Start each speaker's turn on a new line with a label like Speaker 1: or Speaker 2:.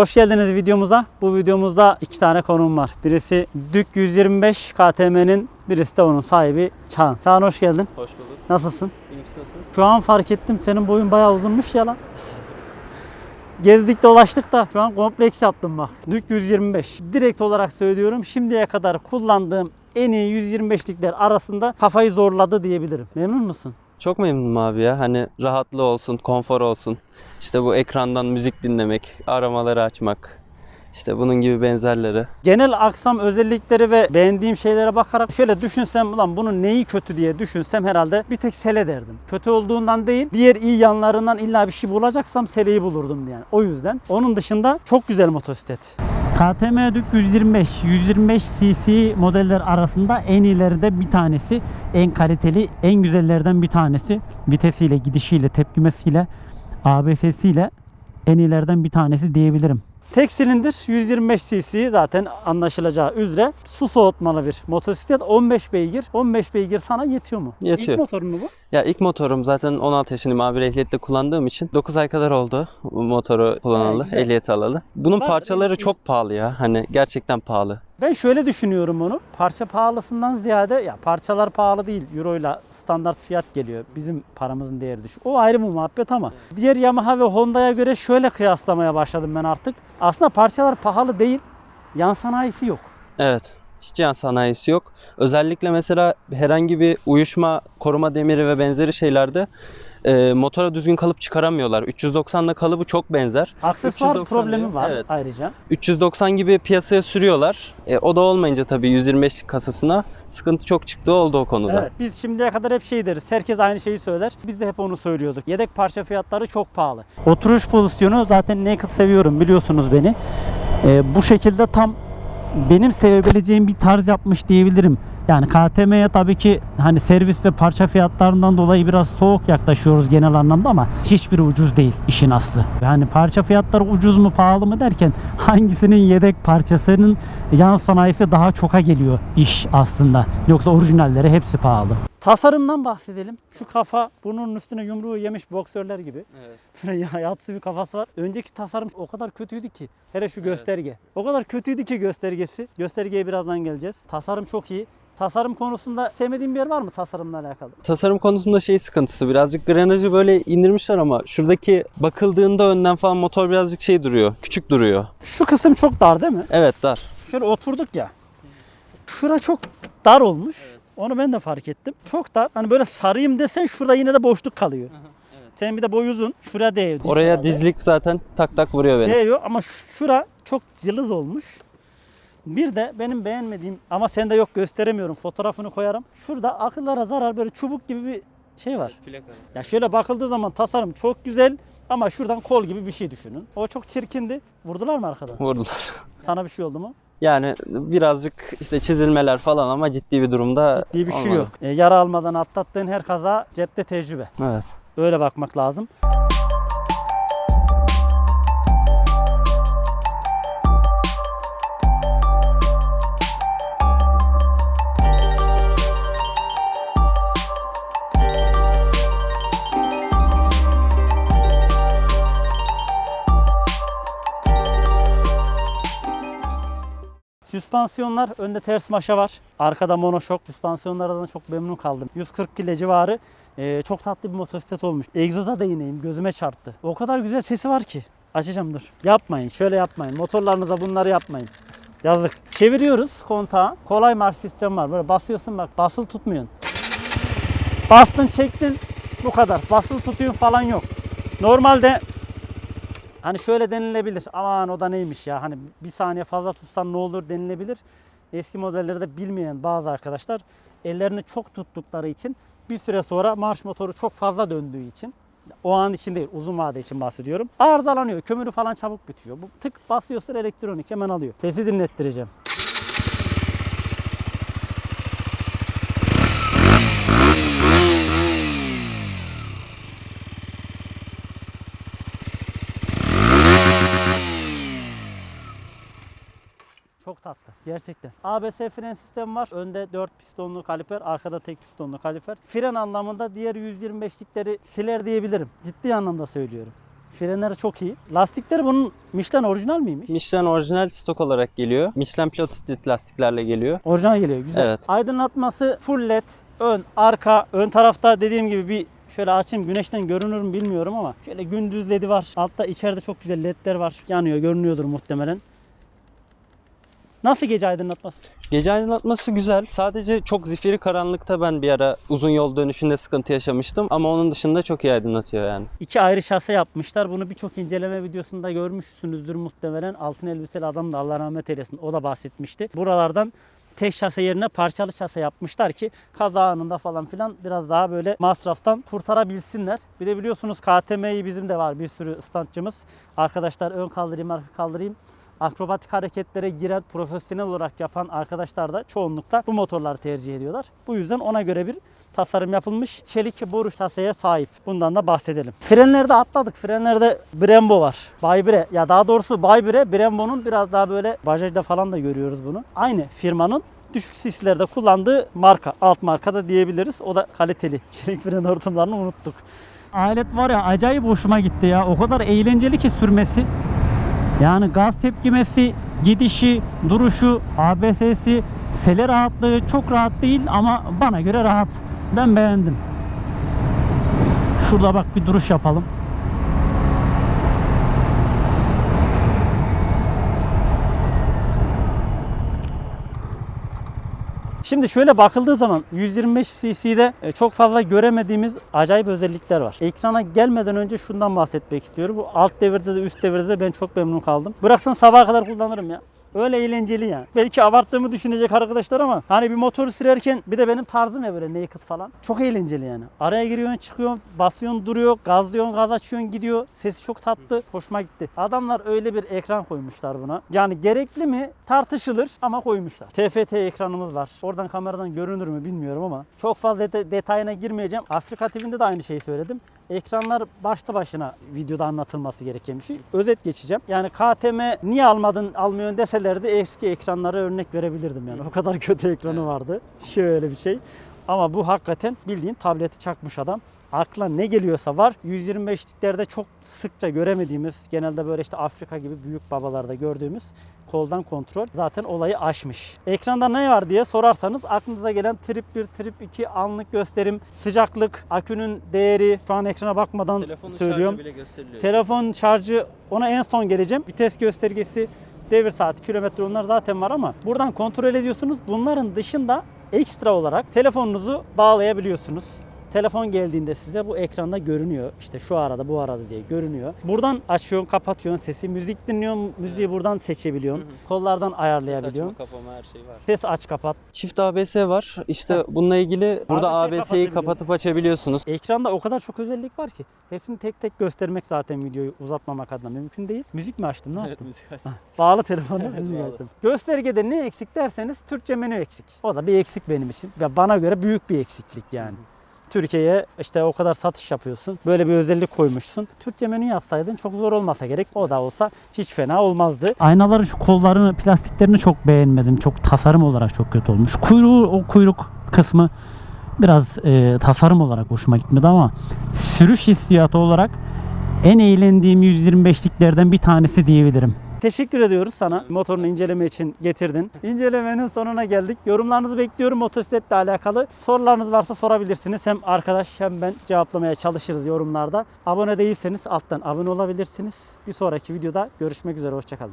Speaker 1: Hoş geldiniz videomuza. Bu videomuzda iki tane konum var. Birisi Dük 125 KTM'nin birisi de onun sahibi Çağan. Çağan hoş geldin.
Speaker 2: Hoş bulduk.
Speaker 1: Nasılsın?
Speaker 2: İyi misiniz?
Speaker 1: Şu an fark ettim senin boyun bayağı uzunmuş ya lan. Gezdik dolaştık da şu an kompleks yaptım bak. Dük 125. Direkt olarak söylüyorum şimdiye kadar kullandığım en iyi 125'likler arasında kafayı zorladı diyebilirim. Memnun musun?
Speaker 2: Çok memnunum abi ya. Hani rahatlığı olsun, konfor olsun. İşte bu ekrandan müzik dinlemek, aramaları açmak. İşte bunun gibi benzerleri.
Speaker 1: Genel aksam özellikleri ve beğendiğim şeylere bakarak şöyle düşünsem ulan bunun neyi kötü diye düşünsem herhalde bir tek sele derdim. Kötü olduğundan değil diğer iyi yanlarından illa bir şey bulacaksam seleyi bulurdum yani. O yüzden. Onun dışında çok güzel motosiklet. KTM Dük 125, 125 cc modeller arasında en iyileri de bir tanesi. En kaliteli, en güzellerden bir tanesi. Vitesiyle, gidişiyle, tepkimesiyle, ABS'siyle en iyilerden bir tanesi diyebilirim. Tek silindir 125 cc zaten anlaşılacağı üzere su soğutmalı bir motosiklet 15 beygir. 15 beygir sana yetiyor mu?
Speaker 2: Yetiyor.
Speaker 1: İlk motorun mu bu?
Speaker 2: Ya ilk motorum zaten 16 yaşındayım abi ehliyetle kullandığım için 9 ay kadar oldu bu motoru kullanalı,
Speaker 1: Ha, güzel.
Speaker 2: ehliyet alalı. Bunun
Speaker 1: Var,
Speaker 2: parçaları
Speaker 1: evet.
Speaker 2: çok pahalı ya. Hani gerçekten pahalı.
Speaker 1: Ben şöyle düşünüyorum onu. Parça pahalısından ziyade ya parçalar pahalı değil. Euro ile standart fiyat geliyor. Bizim paramızın değeri düşük. O ayrı bir muhabbet ama diğer Yamaha ve Honda'ya göre şöyle kıyaslamaya başladım ben artık. Aslında parçalar pahalı değil. Yan sanayisi yok.
Speaker 2: Evet. Hiç yan sanayisi yok. Özellikle mesela herhangi bir uyuşma, koruma demiri ve benzeri şeylerde e, motora düzgün kalıp çıkaramıyorlar. 390'la kalıbı çok benzer.
Speaker 1: Aksesuar
Speaker 2: 390
Speaker 1: problemi
Speaker 2: diyor.
Speaker 1: var
Speaker 2: Evet.
Speaker 1: ayrıca.
Speaker 2: 390 gibi piyasaya sürüyorlar. E, o da olmayınca tabii 125 kasasına sıkıntı çok çıktı oldu o konuda.
Speaker 1: Evet, biz şimdiye kadar hep şey deriz. Herkes aynı şeyi söyler. Biz de hep onu söylüyorduk. Yedek parça fiyatları çok pahalı. Oturuş pozisyonu zaten naked seviyorum biliyorsunuz beni. Ee, bu şekilde tam benim sevebileceğim bir tarz yapmış diyebilirim. Yani KTM'ye tabii ki hani servis ve parça fiyatlarından dolayı biraz soğuk yaklaşıyoruz genel anlamda ama hiçbiri ucuz değil işin aslı. Yani parça fiyatları ucuz mu pahalı mı derken hangisinin yedek parçasının yan sanayisi daha çoka geliyor iş aslında. Yoksa orijinalleri hepsi pahalı. Tasarımdan bahsedelim. Şu kafa burnunun üstüne yumruğu yemiş boksörler gibi.
Speaker 2: Evet.
Speaker 1: Yatsı bir kafası var. Önceki tasarım o kadar kötüydü ki. Hele şu gösterge. O kadar kötüydü ki göstergesi. Göstergeye birazdan geleceğiz. Tasarım çok iyi. Tasarım konusunda sevmediğin bir yer var mı tasarımla alakalı?
Speaker 2: Tasarım konusunda şey sıkıntısı birazcık granajı böyle indirmişler ama şuradaki bakıldığında önden falan motor birazcık şey duruyor. Küçük duruyor.
Speaker 1: Şu kısım çok dar değil mi?
Speaker 2: Evet dar.
Speaker 1: Şöyle oturduk ya. Şura çok dar olmuş. Onu ben de fark ettim. Çok dar. Hani böyle sarayım desen şurada yine de boşluk kalıyor. Sen bir de boy uzun. Şuraya değdi.
Speaker 2: Oraya
Speaker 1: herhalde.
Speaker 2: dizlik zaten tak tak vuruyor beni.
Speaker 1: Değiyor ama şura çok cılız olmuş. Bir de benim beğenmediğim ama sende yok gösteremiyorum fotoğrafını koyarım. Şurada akıllara zarar böyle çubuk gibi bir şey var. Ya şöyle bakıldığı zaman tasarım çok güzel ama şuradan kol gibi bir şey düşünün. O çok çirkindi. Vurdular mı arkadan?
Speaker 2: Vurdular.
Speaker 1: Sana bir şey oldu mu?
Speaker 2: Yani birazcık işte çizilmeler falan ama ciddi bir durumda
Speaker 1: Diye bir şey
Speaker 2: olmadı.
Speaker 1: yok. E, yara almadan atlattığın her kaza cepte tecrübe.
Speaker 2: Evet.
Speaker 1: Öyle bakmak lazım. Süspansiyonlar önde ters maşa var. Arkada monoşok. Süspansiyonlardan çok memnun kaldım. 140 kile civarı ee, çok tatlı bir motosiklet olmuş. Egzoza değineyim gözüme çarptı. O kadar güzel sesi var ki. Açacağım dur. Yapmayın şöyle yapmayın. Motorlarınıza bunları yapmayın. Yazık. Çeviriyoruz kontağı. Kolay marş sistemi var. Böyle basıyorsun bak basılı tutmuyorsun. Bastın çektin bu kadar. Basılı tutuyorsun falan yok. Normalde hani şöyle denilebilir. Aman o da neymiş ya. Hani bir saniye fazla tutsan ne olur denilebilir. Eski modelleri de bilmeyen bazı arkadaşlar ellerini çok tuttukları için bir süre sonra marş motoru çok fazla döndüğü için o an için değil uzun vade için bahsediyorum. Arızalanıyor. Kömürü falan çabuk bitiyor. Bu tık basıyorsun elektronik hemen alıyor. Sesi dinlettireceğim. Çok tatlı gerçekten. ABS fren sistemi var. Önde 4 pistonlu kaliper, arkada tek pistonlu kaliper. Fren anlamında diğer 125'likleri siler diyebilirim. Ciddi anlamda söylüyorum. Frenleri çok iyi. Lastikleri bunun Michelin orijinal miymiş?
Speaker 2: Michelin orijinal stok olarak geliyor. Michelin Pilot Street lastiklerle geliyor.
Speaker 1: Orijinal geliyor güzel.
Speaker 2: Evet.
Speaker 1: Aydınlatması full led. Ön, arka, ön tarafta dediğim gibi bir şöyle açayım güneşten görünür mü bilmiyorum ama şöyle gündüz ledi var. Altta içeride çok güzel ledler var. Yanıyor görünüyordur muhtemelen. Nasıl gece aydınlatması?
Speaker 2: Gece aydınlatması güzel. Sadece çok zifiri karanlıkta ben bir ara uzun yol dönüşünde sıkıntı yaşamıştım. Ama onun dışında çok iyi aydınlatıyor yani.
Speaker 1: İki ayrı şase yapmışlar. Bunu birçok inceleme videosunda görmüşsünüzdür muhtemelen. Altın elbiseli adam da Allah rahmet eylesin. O da bahsetmişti. Buralardan tek şase yerine parçalı şase yapmışlar ki kaza anında falan filan biraz daha böyle masraftan kurtarabilsinler. Bir de biliyorsunuz KTM'yi bizim de var bir sürü standçımız. Arkadaşlar ön kaldırayım arka kaldırayım. Akrobatik hareketlere giren, profesyonel olarak yapan arkadaşlar da çoğunlukla bu motorları tercih ediyorlar. Bu yüzden ona göre bir tasarım yapılmış. Çelik boru şaseye sahip. Bundan da bahsedelim. Frenlerde atladık. Frenlerde Brembo var. Baybire ya daha doğrusu Baybire Brembo'nun biraz daha böyle Bajaj'da falan da görüyoruz bunu. Aynı firmanın düşük sislerde kullandığı marka. Alt marka da diyebiliriz. O da kaliteli. Çelik fren hortumlarını unuttuk. Alet var ya acayip hoşuma gitti ya. O kadar eğlenceli ki sürmesi. Yani gaz tepkimesi, gidişi, duruşu, ABS'si, sele rahatlığı çok rahat değil ama bana göre rahat. Ben beğendim. Şurada bak bir duruş yapalım. Şimdi şöyle bakıldığı zaman 125 cc'de e, çok fazla göremediğimiz acayip özellikler var. Ekrana gelmeden önce şundan bahsetmek istiyorum. Bu alt devirde de üst devirde de ben çok memnun kaldım. Bıraksan sabaha kadar kullanırım ya. Öyle eğlenceli yani. Belki abarttığımı düşünecek arkadaşlar ama hani bir motoru sürerken bir de benim tarzım ya böyle naked falan. Çok eğlenceli yani. Araya giriyorsun, çıkıyorsun, basıyorsun, duruyor, gazlıyorsun, gaz açıyorsun, gidiyor. Sesi çok tatlı. Hoşuma gitti. Adamlar öyle bir ekran koymuşlar buna. Yani gerekli mi tartışılır ama koymuşlar. TFT ekranımız var. Oradan kameradan görünür mü bilmiyorum ama çok fazla deta- detayına girmeyeceğim. Afrika TV'nde de aynı şeyi söyledim. Ekranlar başlı başına videoda anlatılması gereken bir şey. Özet geçeceğim. Yani KTM niye almadın, almıyorsun deselerdi eski ekranlara örnek verebilirdim yani. O kadar kötü ekranı vardı. Şöyle bir şey. Ama bu hakikaten bildiğin tableti çakmış adam. Akla ne geliyorsa var. 125'liklerde çok sıkça göremediğimiz, genelde böyle işte Afrika gibi büyük babalarda gördüğümüz koldan kontrol zaten olayı aşmış. Ekranda ne var diye sorarsanız aklınıza gelen trip 1, trip 2 anlık gösterim, sıcaklık, akünün değeri. Şu an ekrana bakmadan söylüyorum.
Speaker 2: bile gösteriliyor.
Speaker 1: Telefon şarjı ona en son geleceğim. Vites göstergesi, devir saati, kilometre onlar zaten var ama buradan kontrol ediyorsunuz. Bunların dışında ekstra olarak telefonunuzu bağlayabiliyorsunuz. Telefon geldiğinde size bu ekranda görünüyor. İşte şu arada bu arada diye görünüyor. Buradan açıyorsun, kapatıyorsun sesi. Müzik dinliyorsun, müziği buradan seçebiliyorsun. Kollardan ayarlayabiliyorsun.
Speaker 2: kapama her şey var.
Speaker 1: Ses aç kapat.
Speaker 2: Çift ABS var. İşte bununla ilgili burada
Speaker 1: ABS 'yi
Speaker 2: ABS'yi kapatıp açabiliyorsunuz.
Speaker 1: Ekranda o kadar çok özellik var ki. Hepsini tek tek göstermek zaten videoyu uzatmamak adına mümkün değil. Müzik mi açtım ne yaptım? Bağlı telefonu
Speaker 2: Evet,
Speaker 1: müzik
Speaker 2: bağlı.
Speaker 1: açtım. Göstergede ne eksik derseniz Türkçe menü eksik. O da bir eksik benim için. Ve bana göre büyük bir eksiklik yani. Türkiye'ye işte o kadar satış yapıyorsun. Böyle bir özellik koymuşsun. Türkçe menü yapsaydın çok zor olmasa gerek. O da olsa hiç fena olmazdı. Aynaların şu kollarını, plastiklerini çok beğenmedim. Çok tasarım olarak çok kötü olmuş. Kuyruğu, o kuyruk kısmı biraz e, tasarım olarak hoşuma gitmedi ama sürüş hissiyatı olarak en eğlendiğim 125'liklerden bir tanesi diyebilirim. Teşekkür ediyoruz sana motorunu inceleme için getirdin. İncelemenin sonuna geldik. Yorumlarınızı bekliyorum motosikletle alakalı. Sorularınız varsa sorabilirsiniz. Hem arkadaş hem ben cevaplamaya çalışırız yorumlarda. Abone değilseniz alttan abone olabilirsiniz. Bir sonraki videoda görüşmek üzere. Hoşçakalın.